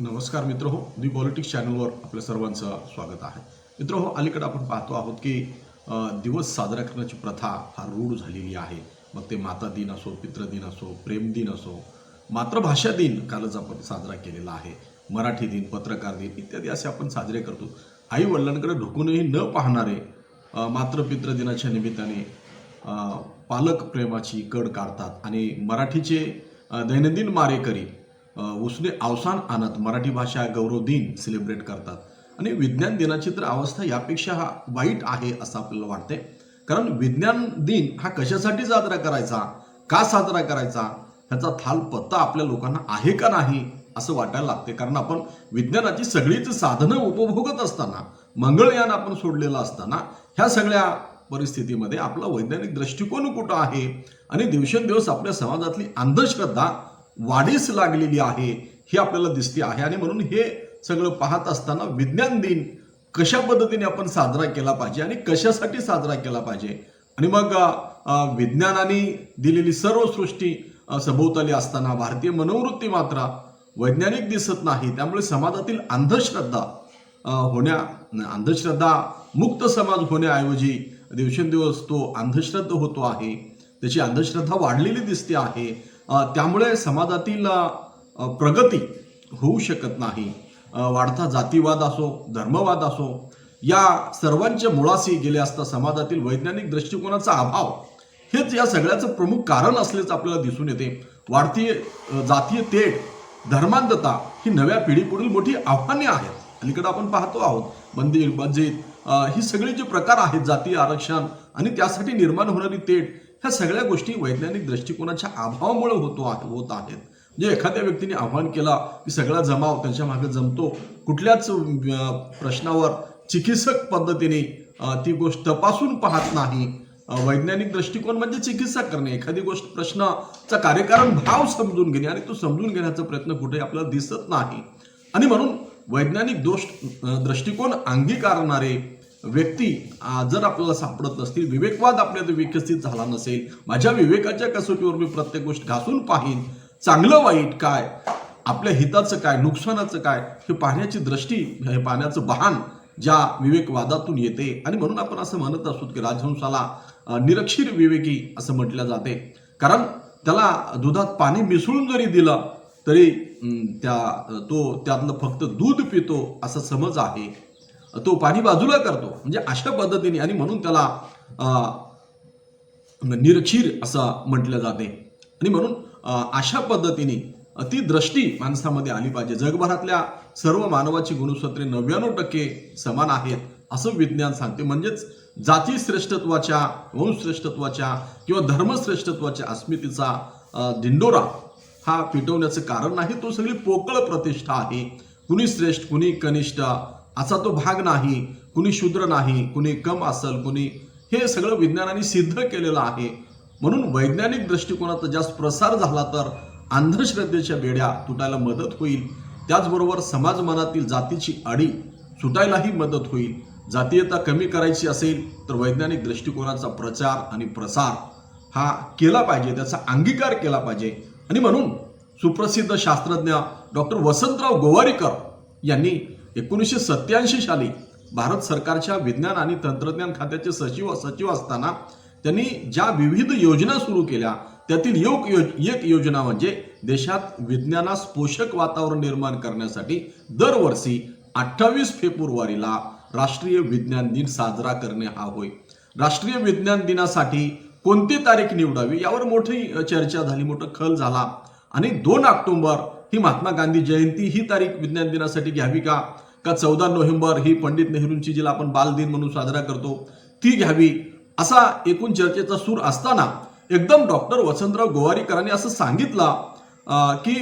नमस्कार मित्र हो दी पॉलिटिक्स चॅनलवर आपल्या सर्वांचं स्वागत आहे. मित्र हो अलीकडे आपण पाहतो आहोत की दिवस साजरा करण्याची प्रथा फार रूढ झालेली आहे. मग ते माता दिन असो पितृदिन असो प्रेम दिन असो मातृभाषा दिन कालच आपण साजरा केलेला आहे. मराठी दिन पत्रकार दिन इत्यादी असे आपण साजरे करतो. आई वडिलांकडे ढुकूनही न पाहणारे मातृपित्र दिनाच्या निमित्ताने पालक प्रेमाची कड काढतात आणि मराठीचे दैनंदिन मारेकरी उसने अवसान आणत मराठी भाषा गौरव दिन सेलिब्रेट करतात. आणि विज्ञान दिनाची तर अवस्था यापेक्षा हा वाईट आहे असं आपल्याला वाटते. कारण विज्ञान दिन हा कशासाठी साजरा करायचा? का साजरा करायचा? ह्याचा थाल पत्ता आपल्या लोकांना आहे का नाही असं वाटायला लागते. कारण आपण विज्ञानाची सगळीच साधनं उपभोगत असताना मंगळयान आपण सोडलेलं असताना ह्या सगळ्या परिस्थितीमध्ये आपला वैज्ञानिक दृष्टिकोन कुठं आहे? आणि दिवसेंदिवस आपल्या समाजातली अंधश्रद्धा वाढीस लागलेली आहे ही आपल्याला दिसते आहे. आणि म्हणून हे सगळं पाहत असताना विज्ञान दिन कशा पद्धतीने आपण साजरा केला पाहिजे आणि कशासाठी साजरा केला पाहिजे? आणि मग विज्ञानाने दिलेली सर्व सृष्टी सभोवताली असताना भारतीय मनोवृत्ती मात्र वैज्ञानिक दिसत नाही. त्यामुळे समाजातील अंधश्रद्धा होण्या अंधश्रद्धा मुक्त समाज होण्याऐवजी दिवसेंदिवस तो अंधश्रद्धा होतो आहे. त्याची अंधश्रद्धा वाढलेली दिसते आहे. त्यामुळे समाजातील प्रगती होऊ शकत नाही. वाढता जातीवाद असो धर्मवाद असो या सर्वांच्या मुळाशी गेले असता समाजातील वैज्ञानिक दृष्टिकोनाचा अभाव हेच या सगळ्याचं प्रमुख कारण असल्याचं आपल्याला दिसून येते. वाढती जातीय तेढ धर्मांधता ही नव्या पिढीपुढील मोठी आव्हाने आहेत. अलीकडे आपण पाहतो आहोत मंदिर मस्जिद ही सगळी जे प्रकार आहेत जातीय आरक्षण आणि त्यासाठी निर्माण होणारी तेढ ह्या सगळ्या गोष्टी वैज्ञानिक दृष्टिकोनाच्या अभावामुळे होतो होत आहेत. म्हणजे एखाद्या व्यक्तीने आव्हान केला की सगळा जमाव त्यांच्या मागे जमतो कुठल्याच प्रश्नावर चिकित्सक पद्धतीने ती गोष्ट तपासून पाहत नाही वैज्ञानिक दृष्टिकोन म्हणजे चिकित्सा करणे एखादी गोष्ट प्रश्नाचा कार्यकारण भाव समजून घेणे आणि तो समजून घेण्याचा प्रयत्न कुठे आपल्याला दिसत नाही. आणि म्हणून वैज्ञानिक दोष दृष्टिकोन अंगीकारणारे व्यक्ती जर आपल्याला सापडत नसतील विवेकवाद आपल्यात विकसित झाला नसेल माझ्या विवेकाच्या कसोटीवर मी प्रत्येक गोष्ट घासून पाहीन. चांगलं वाईट काय? आपल्या हिताचं काय? नुकसानाचं काय? हे पाहण्याची दृष्टी हे पाहण्याचं बहान ज्या विवेकवादातून येते. आणि म्हणून आपण असं म्हणत असतो की राजहंसाला निरक्षीर विवेकी असं म्हटलं जाते. कारण त्याला दुधात पाणी मिसळून जरी दिलं तरी त्या तो त्यातलं फक्त दूध पितो असा समज आहे. तो पाणी बाजूला करतो. म्हणजे अशा पद्धतीने आणि म्हणून त्याला अं, निरक्षीर असं म्हटलं जाते. आणि म्हणून अशा पद्धतीने ती दृष्टी माणसामध्ये आली पाहिजे. जगभरातल्या सर्व मानवाची गुणसूत्रे नव्याण्णव टक्के समान आहेत असं विज्ञान सांगते. म्हणजेच जाती श्रेष्ठत्वाच्या वंशश्रेष्ठत्वाच्या किंवा धर्मश्रेष्ठत्वाच्या अस्मितेचा दिंडोरा हा पिटवण्याचं कारण नाही. तो सगळी पोकळ प्रतिष्ठा आहे. कुणी श्रेष्ठ कुणी कनिष्ठ असा तो भाग नाही कुणी शूद्र नाही कुणी कम असल कुणी हे सगळं विज्ञानाने सिद्ध केलेलं आहे. म्हणून वैज्ञानिक दृष्टिकोनाचा जास्त प्रसार झाला तर अंधश्रद्धेच्या बेड्या तुटायला मदत होईल. त्याचबरोबर समाज मनातील जातीची अडी सुटायलाही मदत होईल. जातीयता कमी करायची असेल तर वैज्ञानिक दृष्टिकोनाचा प्रचार आणि प्रसार हा केला पाहिजे त्याचा अंगीकार केला पाहिजे. आणि म्हणून सुप्रसिद्ध शास्त्रज्ञ डॉक्टर वसंतराव गोवारीकर यांनी एकोणीसशे सत्याऐंशी साली भारत सरकारच्या विज्ञान आणि तंत्रज्ञान खात्याचे सचिव सचिव असताना त्यांनी ज्या विविध योजना सुरू केल्या त्यातील योग एक योजना म्हणजे देशात विज्ञानास पोषक वातावरण निर्माण करण्यासाठी दरवर्षी अठ्ठावीस फेब्रुवारीला राष्ट्रीय विज्ञान दिन साजरा करणे हा होय. राष्ट्रीय विज्ञान दिनासाठी कोणती तारीख निवडावी यावर मोठी चर्चा झाली मोठा खल झाला. आणि दोन ऑक्टोबर ही महात्मा गांधी जयंती ही तारीख विज्ञान दिनासाठी घ्यावी का? का चौदा नोव्हेंबर ही पंडित नेहरूंची जिला आपण बालदिन म्हणून साजरा करतो ती घ्यावी. असा एकूण चर्चेचा सूर असताना एकदम डॉक्टर वसंतराव गोवारीकरांनी असं सांगितलं की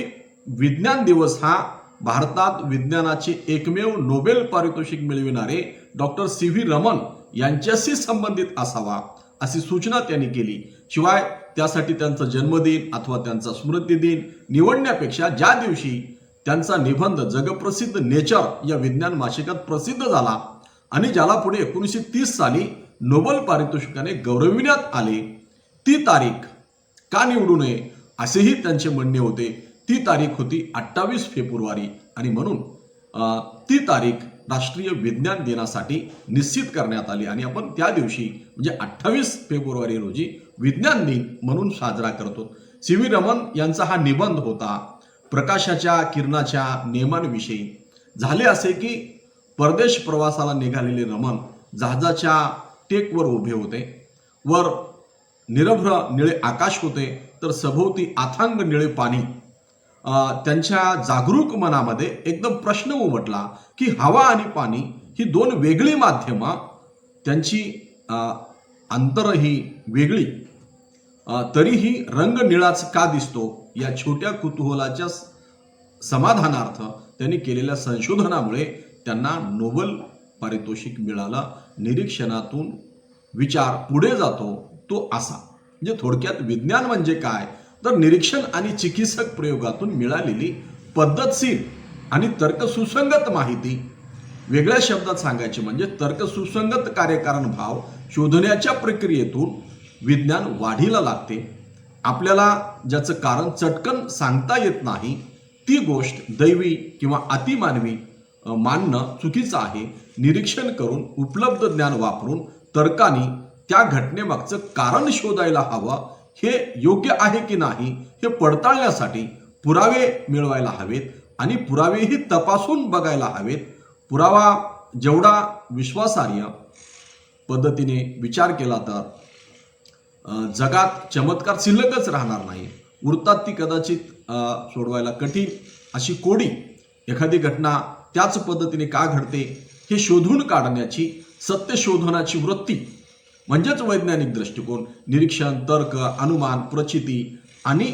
विज्ञान दिवस हा भारतात विज्ञानाचे एकमेव नोबेल पारितोषिक मिळविणारे डॉक्टर सी व्ही रमन यांच्याशी संबंधित असावा अशी सूचना त्यांनी केली. शिवाय त्यासाठी त्यांचा जन्मदिन अथवा त्यांचा स्मृतिदिन निवडण्यापेक्षा ज्या दिवशी त्यांचा निबंध जगप्रसिद्ध नेचर या विज्ञान मासिकात प्रसिद्ध झाला आणि ज्याला पुढे एकोणीसशे तीस साली नोबल पारितोषिकाने गौरविण्यात आले. ती तारीख का निवडू नये असेही त्यांचे म्हणणे होते. ती तारीख होती अठ्ठावीस फेब्रुवारी आणि म्हणून ती तारीख राष्ट्रीय विज्ञान दिनासाठी निश्चित करण्यात आली आणि आपण त्या दिवशी म्हणजे अठ्ठावीस फेब्रुवारी रोजी विज्ञान दिन म्हणून साजरा करतो सी व्ही रमन यांचा हा निबंध होता. प्रकाशाच्या किरणाच्या नियमांविषयी झाले असे की परदेश प्रवासाला निघालेले रमन जहाजाच्या टेकवर उभे होते. वर निरभ्र निळे आकाश होते तर सभोवती अथांग निळे पाणी. त्यांच्या जागरूक मनामध्ये एकदम प्रश्न उमटला की हवा आणि पाणी ही दोन वेगळी माध्यमं त्यांची अंतर ही वेगळी. तरीही रंग निळाच का दिसतो? या छोट्या कुतूहलाच्या समाधानार्थ त्यांनी केलेल्या संशोधनामुळे त्यांना नोबल पारितोषिक मिळाला. निरीक्षणातून विचार पुढे जातो तो असा. म्हणजे थोडक्यात विज्ञान म्हणजे काय? तर निरीक्षण आणि चिकित्सक प्रयोगातून मिळालेली पद्धतशीर आणि तर्कसुसंगत माहिती. वेगळ्या शब्दात सांगायचे म्हणजे तर्कसुसंगत कार्यकारण भाव शोधण्याच्या प्रक्रियेतून विज्ञान वाढीला लागते. आपल्याला ज्याचं कारण चटकन सांगता येत नाही ती गोष्ट दैवी किंवा अतिमानवी मानणं चुकीचं आहे निरीक्षण करून उपलब्ध ज्ञान वापरून तर्काने त्या घटनेमागचं कारण शोधायला हवं हे योग्य आहे की नाही हे पडताळण्यासाठी पुरावे मिळवायला हवेत आणि पुरावेही तपासून बघायला हवेत. पुरावा जेवढा विश्वासार्ह पद्धतीने विचार केला तर जगात चमत्कार शिल्लकच राहणार नाही. उरतात ती कदाचित सोडवायला कठीण अशी कोडी एखादी घटना त्याच पद्धतीने का घडते हे शोधून काढण्याची सत्य शोधनाची वृत्ती म्हणजेच वैज्ञानिक दृष्टिकोन निरीक्षण तर्क अनुमान प्रचिती आणि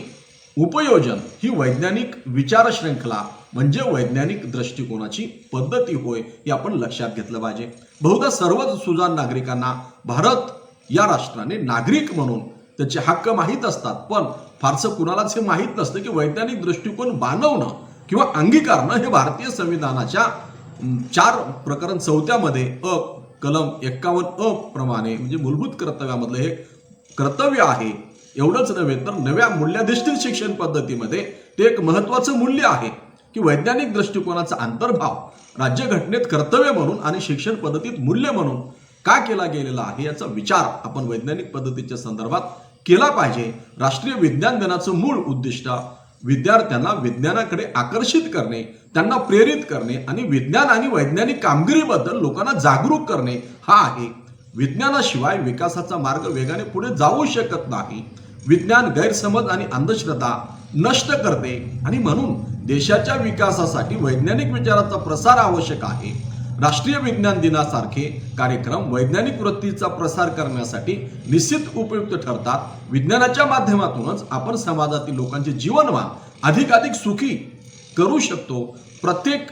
उपयोजन ही वैज्ञानिक विचारशृंखला म्हणजे वैज्ञानिक दृष्टिकोनाची पद्धती होय हे आपण लक्षात घेतलं पाहिजे. बहुधा सर्वच सुजाण नागरिकांना भारत या राष्ट्राने नागरिक म्हणून त्याचे हक्क माहीत असतात पण फारसं कुणालाच हे माहीत नसतं की वैज्ञानिक दृष्टिकोन बांधवणं किंवा अंगीकारणं हे भारतीय संविधानाच्या चार प्रकरण चौथ्यामध्ये अ कलम एक्कावन्न अ प्रमाणे म्हणजे मूलभूत कर्तव्यामधलं हे कर्तव्य आहे. एवढंच नव्हे तर नव्या मूल्याधिष्ठित शिक्षण पद्धतीमध्ये ते एक महत्वाचं मूल्य आहे की वैज्ञानिक दृष्टिकोनाचा अंतर्भाव राज्यघटनेत कर्तव्य म्हणून आणि शिक्षण पद्धतीत मूल्य म्हणून का केला गेलेला आहे याचा विचार आपण वैज्ञानिक पद्धतीच्या संदर्भात केला पाहिजे. राष्ट्रीय विज्ञान दिनाचं मूळ उद्दिष्ट विद्यार्थ्यांना विज्ञानाकडे आकर्षित करणे त्यांना प्रेरित करणे आणि विज्ञान आणि वैज्ञानिक कामगिरीबद्दल लोकांना जागरूक करणे हा आहे. विज्ञानाशिवाय विकासाचा मार्ग वेगाने पुढे जाऊ शकत नाही. विज्ञान गैरसमज आणि अंधश्रद्धा नष्ट करते आणि म्हणून देशाच्या विकासासाठी वैज्ञानिक विचाराचा प्रसार आवश्यक आहे. राष्ट्रीय विज्ञान दिनासारखे कार्यक्रम वैज्ञानिक वृत्तीचा प्रसार करण्यासाठी निश्चित उपयुक्त ठरतात. विज्ञानाच्या माध्यमातूनच आपण समाजातील लोकांचे जीवनमान अधिकाधिक सुखी करू शकतो. प्रत्येक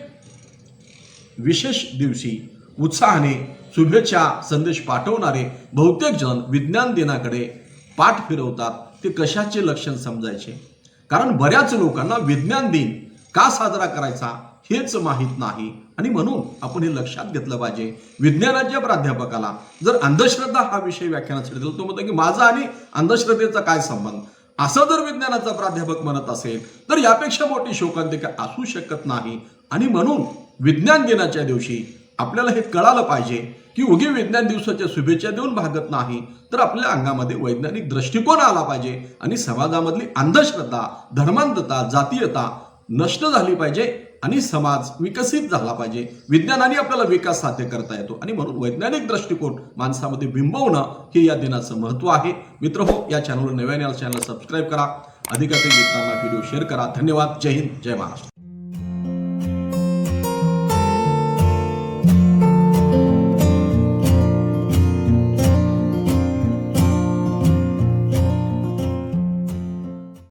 विशेष दिवशी उत्साहाने शुभेच्छा संदेश पाठवणारे बहुतेक जण विज्ञान दिनाकडे पाठ फिरवतात. ते कशाचे लक्षण समजायचे? कारण बऱ्याच लोकांना विज्ञान दिन का साजरा करायचा? हेच माहीत नाही. आणि म्हणून आपण हे लक्षात घेतलं पाहिजे. विज्ञानाच्या प्राध्यापकाला जर अंधश्रद्धा हा विषय व्याख्यानासाठी दिला तो म्हणतो की माझा आणि अंधश्रद्धेचा काय संबंध? असं जर विज्ञानाचा प्राध्यापक म्हणत असेल तर यापेक्षा मोठी शोकांतिका असू शकत नाही. आणि म्हणून विज्ञान दिनाच्या दिवशी आपल्याला हे कळालं पाहिजे की उगी विज्ञान दिवसाच्या शुभेच्छा देऊन भागत नाही तर आपल्या अंगामध्ये वैज्ञानिक दृष्टिकोन आला पाहिजे. आणि समाजामधली अंधश्रद्धा धर्मांधता जातीयता नष्ट झाली पाहिजे. आणि समाज विकसित झाला पाहिजे. विज्ञानाने आपल्याला विकास साध्य करता येतो. आणि म्हणून वैज्ञानिक दृष्टिकोन माणसामध्ये बिंबवणं हे या दिनाचं महत्त्व आहे. मित्र हो या चॅनलवर नव्याने चॅनल सबस्क्राईब करा. अधिकाधिक मित्रांना व्हिडिओ शेअर करा. धन्यवाद. जय हिंद. जय महाराष्ट्र.